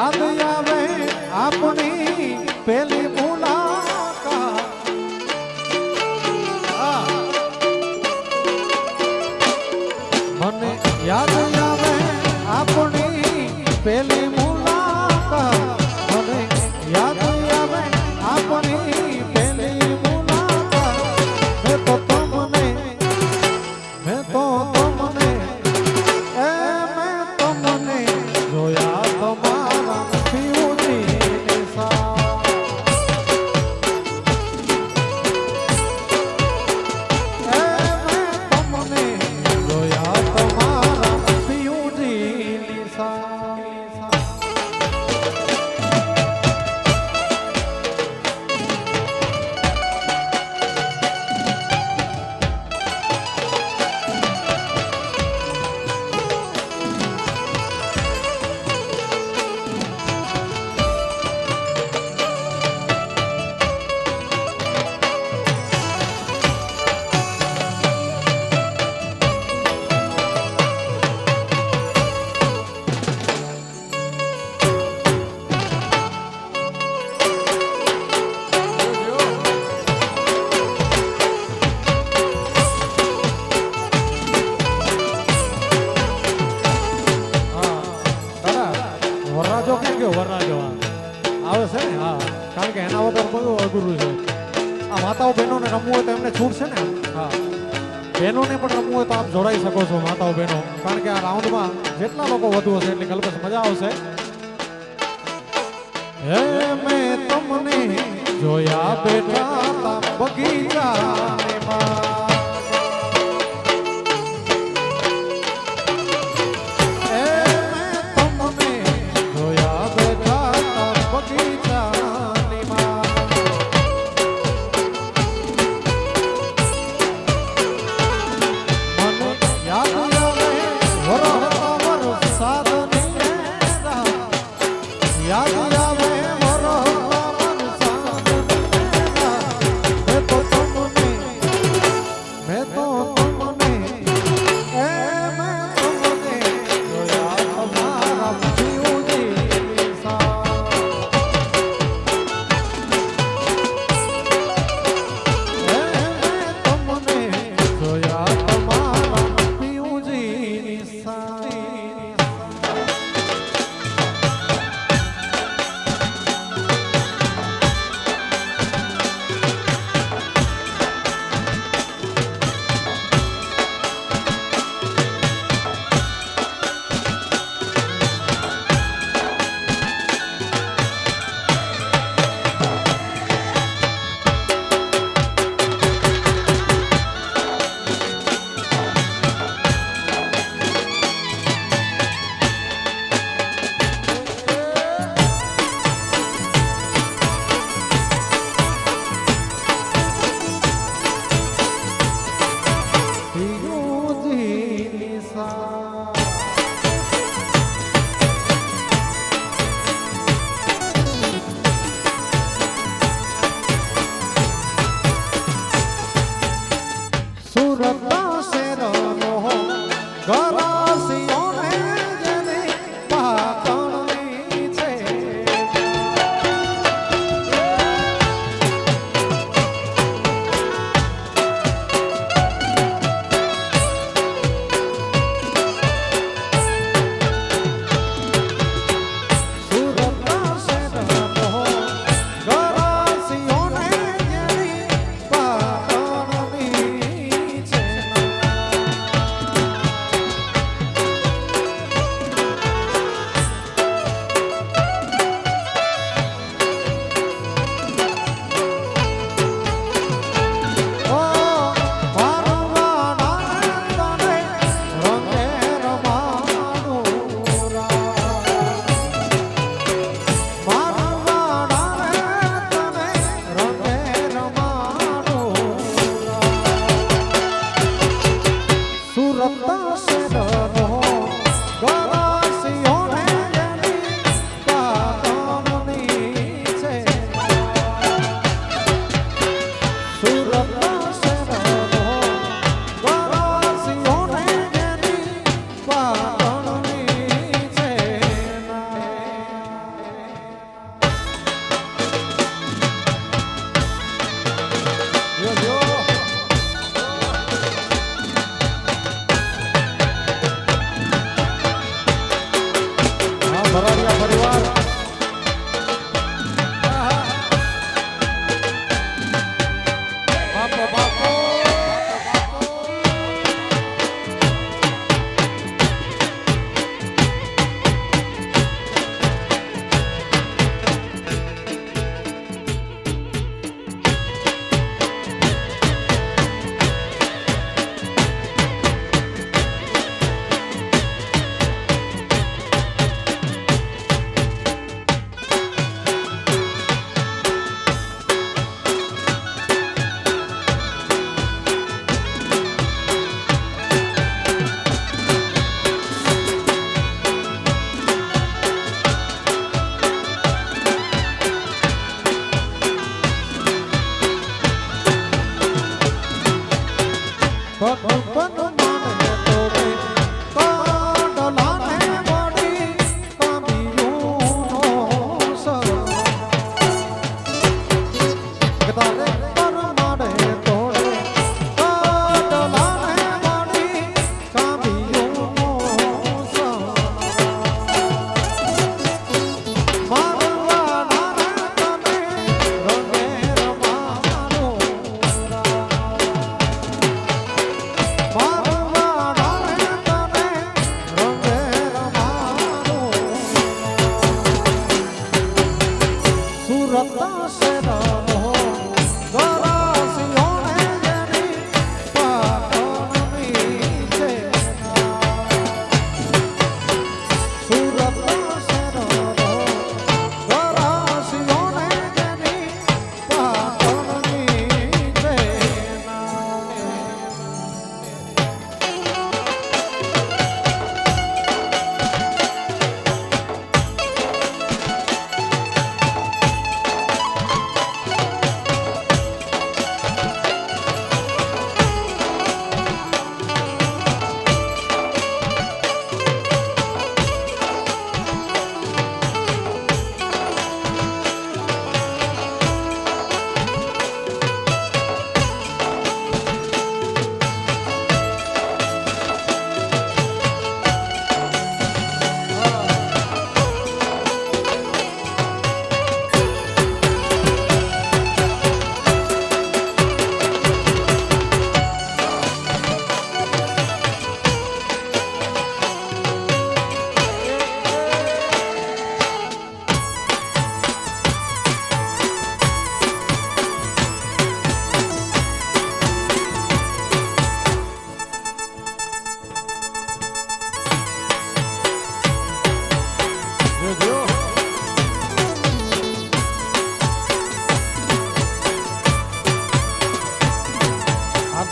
યાદ આવે આપણી પેલી કે આ રાઉન્ડમાં જેટલા લોકો વધુ હશે એટલી કલ્પસ મજા આવશે. હે મે તમને જોયા બેઠા બગીચા Bom, bom,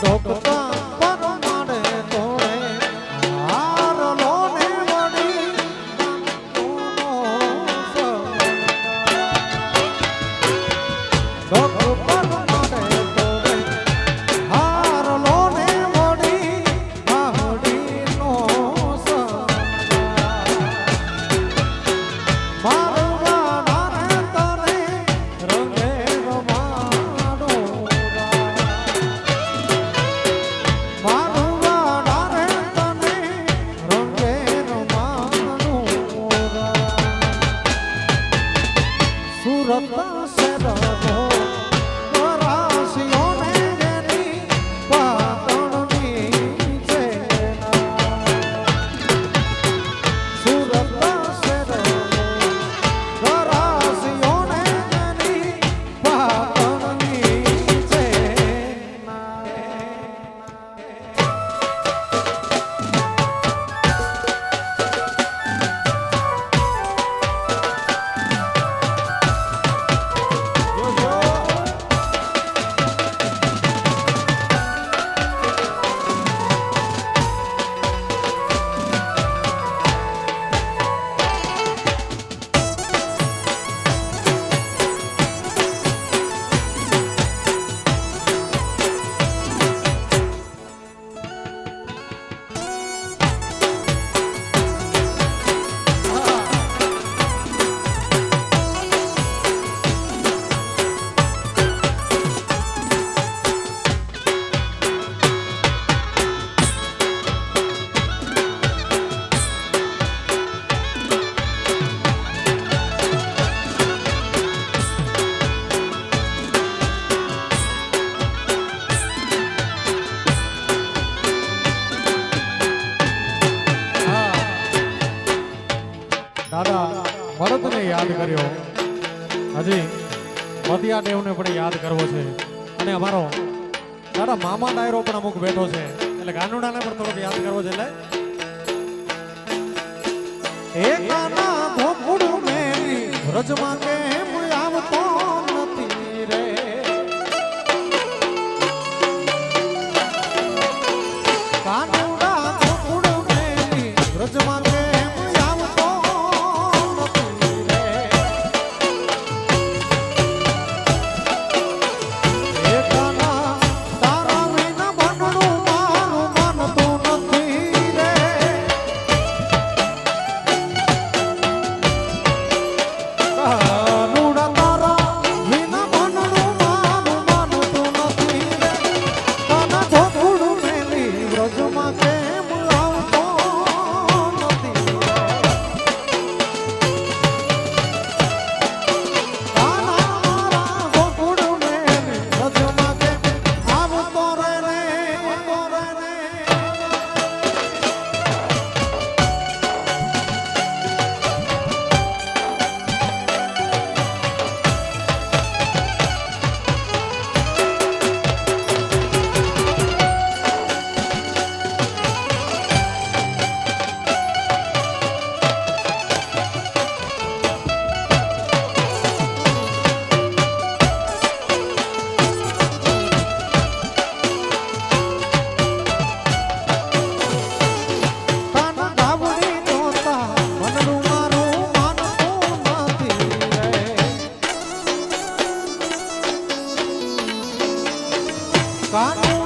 ડોક મતિયા પણ યાદ કરવો છે. અને અમારો દાદા મામા ડાયરો પણ અમુક બેઠો છે. એટલે ગાનુડાને પણ થોડોક યાદ કરવો છે. એટલે વ્રજમાં કે કાન